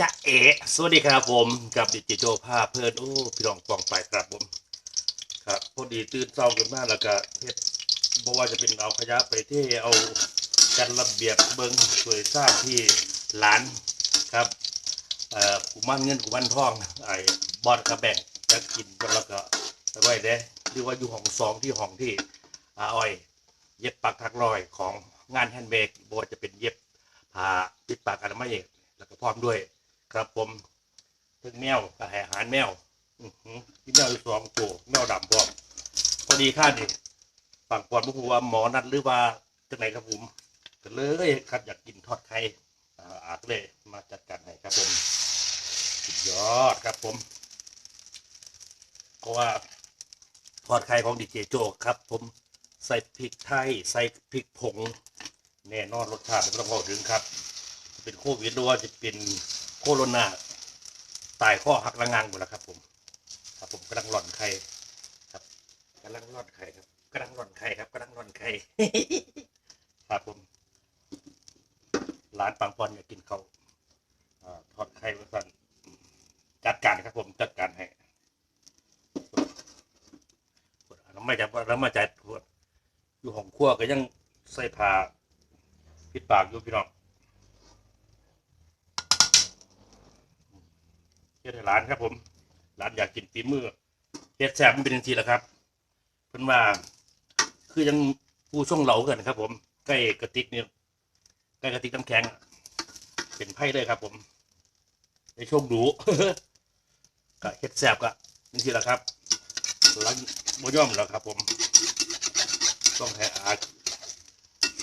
จะเอ๋สวัสดีครับผม กับดิจิโจภาพเพื่อนโอ้พี่น้องฟองไปครับผม ครับพอดีตื่นเช้าขึ้นมากแล้วก็เฮ็ดบ่ว่าจะเป็นเอาขยะไปที่เอาจัดระเบียบเบิงสวยสร้างที่หลานครับเอ่อกุมันเงินกุมันทองไอ้บอดกระแบ่งจะกินแล้วก็ไปไว้เด้หรือว่าอยู่ห้องสองที่ห้องที่อาอ้อย เย็บปักถักรอยของงานแฮนด์เมดบ่ว่าจะเป็นเย็บผ้าปิดปากอนามัยแล้วก็พร้อมด้วย ครับผมถึงแมวกับอาหารแมวอือหือที่แมวอยู่สองตัวแมวดำพร้อมพอดีค่าดิฝั่งก่อนผู้ว่าหมอนัดหรือว่าจากไหนครับผมก็เลยครับอยากกินทอดไข่อ่าอาก็เลยมาจัดการให้ครับผมสุดยอดครับผมเพราะว่าทอดไข่ของดีเจโจครับ ผมใส่พริกไทยใส่พริกผงแน่นอนรสชาติไม่ต้องบอกถึงครับ เป็นโควิดหรือว่าจะเป็น โคโรนาตายข้อหักระงังหมดแล้วครับ ผม ครับผมกำลังร่อนไข่ครับกำลังร่อนไข่ครับกำลังร่อนไข่ครับกำลังร่อนไข่ครับผมร้านปังปอนอยากกินเขาวอ่าทอดไข่มาสั่นจัดการครับผมจัดการให้แล้วไม่จับแล้วมาจัดอยู่ห้องครัวก็ยังใส่ผ้าปิดปากอยู่พี่น้อง เฮ็ดให้ร้านครับ ผมร้านอยากกินปีมือเฮ็ดแซ่บมัเป็นทีละครับ เพิ่นว่า คือยังผู้ช่องเหลากันครับ ผมใกล้กระติกเนี่ยใกล้กระติกน้ำแข็งเป็นไพ่เลยครับ ผมได้โชคดูก็เฮ็ดแซ่บก็นี่ทีละครับร้านบ่ย่อมแล้วครับ ผม ต้องให้อา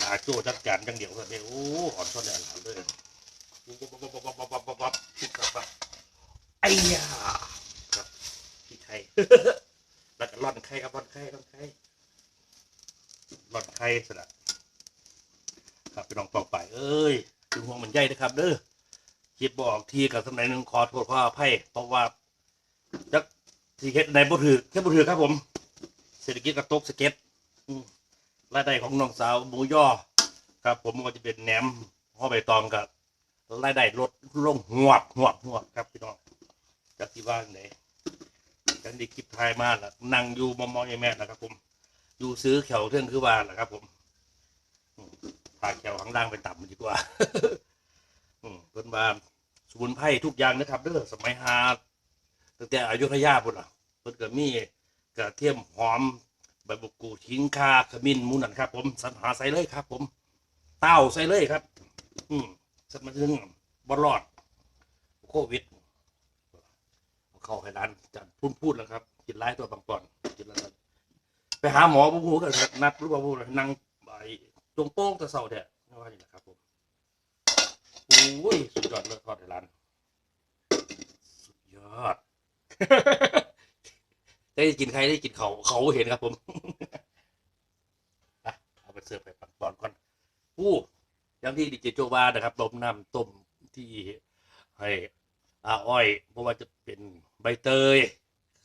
อาโจจัดการจังเดียวเลยโอ้หอนช้อนแดงเลยปุ๊บปุ๊บปุ๊บปุ๊บปุ๊บปุ๊บปุ๊บ อ้ยาครับพี่ไข่แล้วก็ร่อนไข่ครับร่อนไข่ร่อนไข่ร่อนไข่สละครับไปลองปอกไป เอ้ยถึงห่วงมันใหญ่นะครับ เด้อคิดบอกทีกับสมัยหนึ่งขอโทษขออภัยเพราะว่าจักสีเฮ็ดในบ่ถือแค่บ่ถือครับผม เศรษฐกิจกระตกสเก็ตรายได้ของน้องสาวหมูย่อครับ ผมก็จะเป็นแหนมห่อใบตองกับรายได้ลดลงหวบหวบหวบครับพี่น้อง จากที่ว่างไหนกันไดีคลิปทายมาล่ะนั่งอยู่มอมอยแม่นะครับผม อยู่ซื้อแขวเท่งคือว่าแหละครับ ผมพาแขวข้างล่างไปต่ำมันดีกว่าอืมเพิ่นว่าสมุนไพรทุกอย่างนะครับเด้อสมัยฮาตั้งแต่อายุธยาพุ่นล่ะเพิ่นก็มีกระเทียมหอมใบบุกูทิ้งคาขมิ้นมูนันครับ ผมสรรหาใส่เลยครับ ผม เต้าใส่เลยครับ อืมสักมาถึงบรอดโควิด เข้าให้ร้านจัดพูดพูดแล้วครับ กินไล่ตัวบางปอนกินแล้วกันไปหาหมอผู้ผู้กันนัดรือว่าผู้นั่งไปตรงโป้งตะเสาแท้ว่าอย่างนี้นะครับผมโอ้ยสุดยอดเลยทอดให้ร้านสุดยอดได้กินใครได้กินเขาเขาเห็นครับผมเอาไปเสิร์ฟไปปังปอนก่อนอู้อย่างที่ดิเจโจวานะครับต้มน้ำต้มที่ให้อาอ้อยเพราะว่าจะเป็น ใบเตย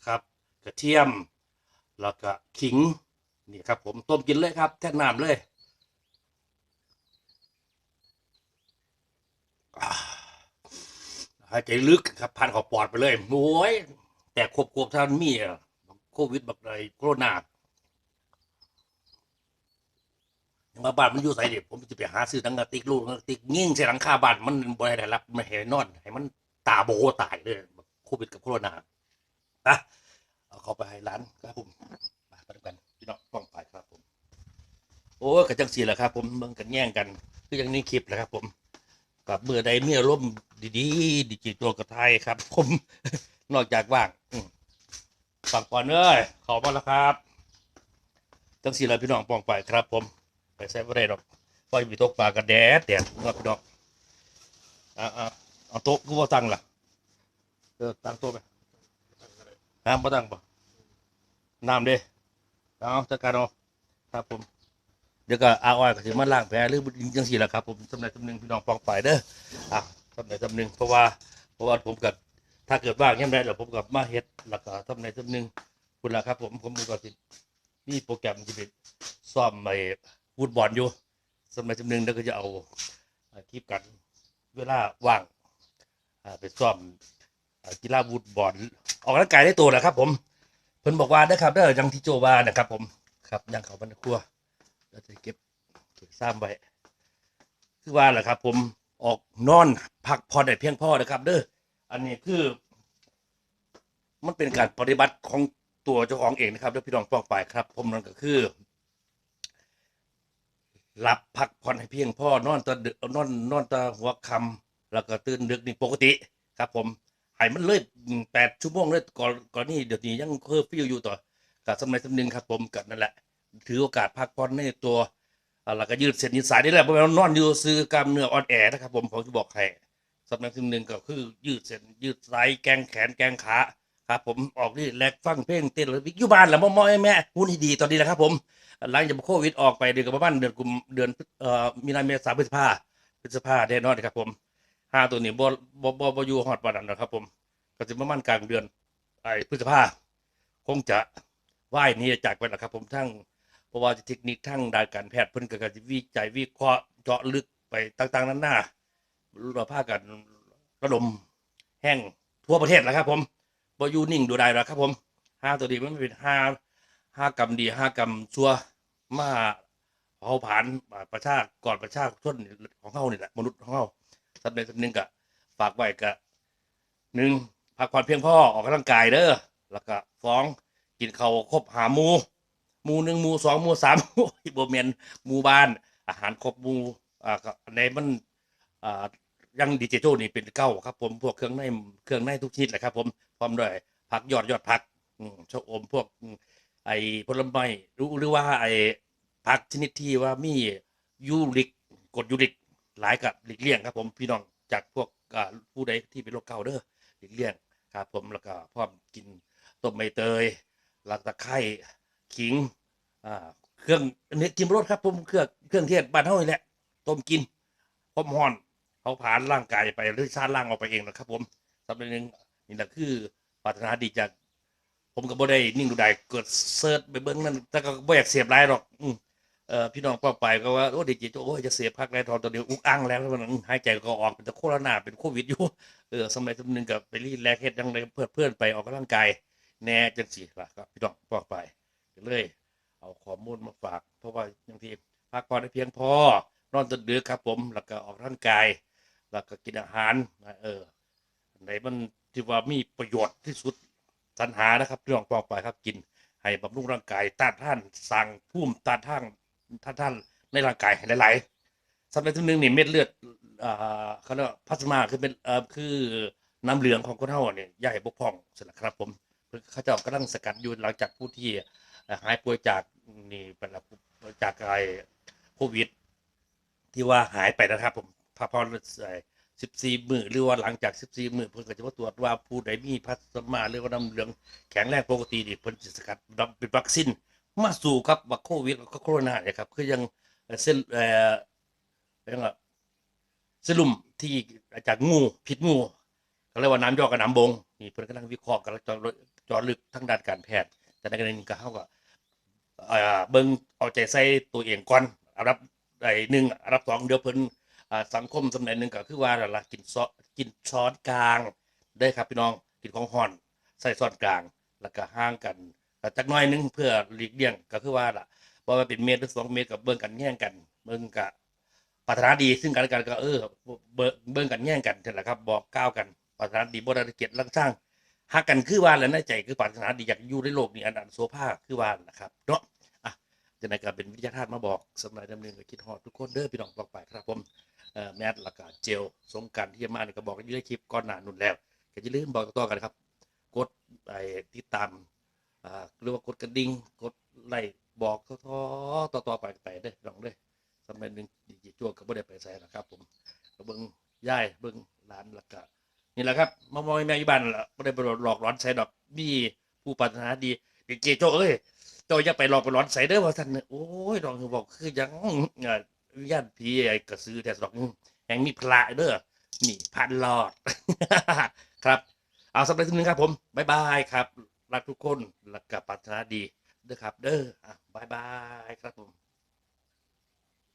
ครับ กระเทียม แล้วก็ขิงนี่ครับผมต้มกินเลยครับ แท่น้ำเลยหายใจลึกครับพันขอปอดไปเลยโอ้ยแต่ควบควบท่านมีอะโควิดบักไรโคโรนายังมาบ้านมันอยู่ใส่เด็กผมจะไปหาซื้อทั้งกติกลูกทั้งกติกยิ่งใส่หลังคาบ้านมันบ่ได้รับไม่ให้นนอนให้มันตาโบตายเลย วิดกับโควิดนะนะเอาเข้าไปให้ร้านครับผมมาไปด้วยกันพี่น้องป้องไปครับผม โอ้กับจังสีแหละครับ ผมเบิ่งกันแย่งกันคือย่างนี้คลิปแหละครับ ผมกับเมื่อใดเมื่อร่มณ์ดีๆดิจิตัวกับไทยครับ ผมนอกจากว่างอืมฝากก่อนเอ้ยขอมาแล้วครับจังสีแหละพี่น้องป้องไปครับ ผมไปใส่ไม่ได้หรอกเพราะมีตกปลากันแดดแดดครับพี่น้องอ่าๆเอาโต๊ะกูบ่ตั้งล่ะ ออตั้งโต๊ะไปน้ำบ่ตั้งป่ะน้ำเด้เอาจัดการเอาครับผม เดี๋ยวก็อาอ้อยก็สิมาล้างแผลหรือจังซี่ละครับ ผมสำหรับสำนึงพี่น้องปองไปเด้ออะสำหรับสำนึงเพราะว่าเพราะว่าผมกับถ้าเกิดว่างยามใดแล้วผมกับมาเฮ็ดแล้วก็สำหรับสำนึงคุณล่ะครับ ผมผมก็สิมีโปรแกรมที่ไปซ้อมไอ้ฟุตบอลอยู่สำหรับสำนึงแล้วก็จะเอาคลิปกัน เวลาว่างไปซ้อม กีฬาวูดบอลออกกำลังกายได้ตัวนะครับ ผมเพิ่นบอกว่าได้ครับเด้อยังที่โจวานะครับ ผมครับยังเขาบรรครัวเราจะเก็บเก็บซ้ำไว้คือว่าแหละครับ ผมออกนอนพักผ่อนได้เพียงพอนะครับ เด้ออันนี้คือ มันเป็นการปฏิบัติของตัวเจ้าของเองนะครับเด้อพี่น้องปองไปครับ ผมนั่นก็คือหลับพักผ่อนให้เพียงพอนอนตอนดึกนอนนอนตอนหัวคำแล้วก็ตื่นดึกนี่ปกติครับ ผม ให้มันเลยแปดชั่วโมงเลยก่อนก่อนนี้เดี๋ยวนี้ยังเคอร์ฟิวอยู่ต่อกับสมัยสำนึงครับผมกับนั่นแหละ ถือโอกาสพักผ่อนในตัวอ่าแล้วก็ยืดเส้นยืดสายนี่แหละเพราะว่านอนอยู่ซื้อกล้ามเนื้ออ่อนแอนะครับผมผมจะบอกให้สำนักสำนึงก็คือยืดเส้นยืดสายแกงแขนแกงขาครับ ผมออกนี่แลกฟังเพลงเต้นเลยอยู่บ้านแหละมอมอแม่หุ่นดีตอนนี้แหละครับ ผมหลังจากโควิดออกไปเดือนกับประมาณเดือนกุมเดือนเอ่อมีนาเมษาพฤษภาพฤษภาแน่นอนครับผม ห้าตัวนี้บ่บ่บ่บ่อยู่ฮอดปานนั้นนะครับ ผม ก็จะประมาณกลางเดือน ไอ้พฤษภาคงจะว่ายนี้จากไปแล้วครับ ผมทั้งเพราะว่าเทคนิคทั้งด้านการแพทย์เพิ่นก็ก็สิวิจัยวิเคราะห์เจาะลึกไปต่างๆนั้นหน้าเราพากันระดมแห้งทั่วประเทศแล้วครับ ผมบ่อยู่นิ่งดูได้แล้วครับ ผมห้าตัวนี้มันเป็นห้าห้ากรรมดีห้ากรรมชั่วมาเผาผลาญประชาก่อนประชาชนของเขานี่แหละมนุษย์ของเขา สัตว์ใดสัตว์หนึ่งกะฝากไว้กะหนึ่งพักผ่อนเพียงพอออกกำลังกายเด้อแล้วก็สองกินข้าวครบหาหมูหมูหนึ่งหมูสองหมูสามโอ้ยโบเมนหมูบ้าน อาหารครบหมูอ่าก็อันมันอ่ายังดีเจโจนี่เป็นเก้าครับ ผมพวกเครื่องในเครื่องในทุกชนิดแหละครับผมพร้อมด้วยผักยอดยอดผักอืมชะอมพวกไอ้ผลไม้หรือหรือว่าไอ้ผักชนิดที่ว่ามียูริกกดยูริก หลายกับหลีกเลี่ยงครับผมพี่น้องจากพวกผู้ใดที่เป็นโรคเกาต์เด้อหลีกเลี่ยงครับผมแล้วก็พร้อมกินต้มใบเตยหลักตะไคร้ขิงอ่าเครื่องอันนี้กินรสครับผมเครื่องเครื่องเทศบ้านเฮานี่แหละต้มกินพร้อมห่อนเขาผ่านร่างกายไปหรือชาติร่างออกไปเองนะครับ ผมสำหรับหนึ่งนี่แหละคือปรารถนาดีจากผมก็บ่ได้นิ่งดูได้เกิดเซิร์ชไปเบิ้งนั่นแต่ก็บ่อยากเสียบหลายหรอก อื พี่น้องป้าไปก็ว่าโอ้ดีจิโอ้จะเสียพักแล้วทอนตัวเดียวอุกอังแล้วมันหายใจก็ออกเป็นต่โคโรนาเป็นโควิดอยู่เออสมัยสมัยหนึ่งก็ไปรีดแลกเฮ็ดจังไดเพื่อนเพื่อนไปออกกำลังกายแน่จังซี่ล่ะครับพี่น้องป้าไปเลย เอาข้อมูลมาฝาก เพราะว่าบางทีพักผ่อนให้เพียงพอนอนตื่นดึกครับผมแล้วก็ออกกำลังกาย แล้วก็กินอาหารเอออันไหนมันที่ว่ามีประโยชน์ที่สุดสรรหานะครับเรื่องปอกไปครับกินให้บำรุงร่างกายต้านท่านสั่งพุ่มต้านท่าน ท่านท่านในร่างกายหลายๆสำหรับที่หนึ่งนี่เม็ดเลือดอ่าเขาเรียกว่าพลาสมาคือเป็นเอ่อคือน้ำเหลืองของคนเฮาเนี่ยใหญ่บกพร่องสร็จแล้วครับ ผมเขาเจ้ากำลังสกัดอยู่หลังจากผู้ที่หายป่วยจากนี่เป็นลจากไอโควิด ที่ว่าหายไปนะครับผมพาพรใส่สิบสี่มือหรือว่าหลังจากสิบสี่มือเพิ่นก็จะมาตรวจว่าผู้ใดมีพลาสมาหรือว่าน้ำเหลืองแข็งแรงปกตินี่เพิ่นจะสกัดรับเป็นวัคซีน มาสู่กับวัคโควิดแล้วก็โคโรนาเนี่ยครับคือยังเอ่อเส้นเอ่อเรียกว่าเซรุ่มที่จากงูพิษงูก็เรียกว่าน้ำยอกกับน้ำบงนี่เพิ่นกำลังวิเคราะห์กันจาะเจาะลึกทางด้านการแพทย์ แต่ในกรณีนี้ก็เฮาก็เอ่อเบิ่งเอาใจใส่ตัวเองก่อนอันดับไอ้หนึ่งอันดับสองเดี๋ยวเพิ่นอ่าสังคมสมัยหนึ่งก็คือว่าละกินซอกินช้อนกลางได้ครับพี่น้องกินของห่อนใส่ช้อนกลาง แล้วก็ห่างกัน จักน้อยนึงเพื่อหลีกเลี่ยงก็คือว่าล่ะว่ามันเป็นเมตรหรือสองเมตรกับเบิ่งกันแย่งกันเบิ่งกะปรารถนาดีซึ่งกันและกันก็เออเบิ่งเบิ่งกันแย่งกันนั่นแหละครับ บอกก้าวกันปรารถนาดีบ่ได้เกียดรังสร้างฮักกันคือว่าแล้วในใจคือปรารถนาดีอยากอยู่ในโลกนี้อันอันโซภาคือว่านะครับเนาะอะจะในการเป็นวิทยาทานมาบอกสำหรับดำเนินกับคิดฮอดทุกคนเด้อพี่น้องบอกไปครับผมเอ่อแมสแล้วก็เจลสงการที่จะมาเนี่ยก็บอกกันอยู่ในคลิปก่อนหน้านุ่นแล้วก็อย่าลืมบอกต่อๆกันครับ กดไอ้ติดตาม หรือว่ากดกระดิ่งกดไลค์บอกท้อต่อต่อไปไปเด้ลองเด้สมัยหนึ่งดีจีจั่วก็บ่ได้ไปใส่หรอกครับ ผมก็เบิ่งย่ายเบิ่งหลานแล้วก็นี่แหละครับมามองแม่อยู่บ้านนั่นล่ะบ่ได้ไปหลอกหลอนใส่ดอกมีผู้ปรารถนาดีเดีเจโจเอ้ยเจ้าอย่าไปหลอกไปหลอนใส่เด้อว่าท่านเนี่ยโอ้ยลองบอกคือยังญาติพี่ไอ้กระซื้อแต่ดอกแห่งมีพระเด้อนี่พันหลอดครับ เอาสำหรับที่นึงครับผมบ๊ายบายครับ รักทุกคนและกับปรารถนาดีเด้อครับ เด้ออะบ๊ายบายครับผม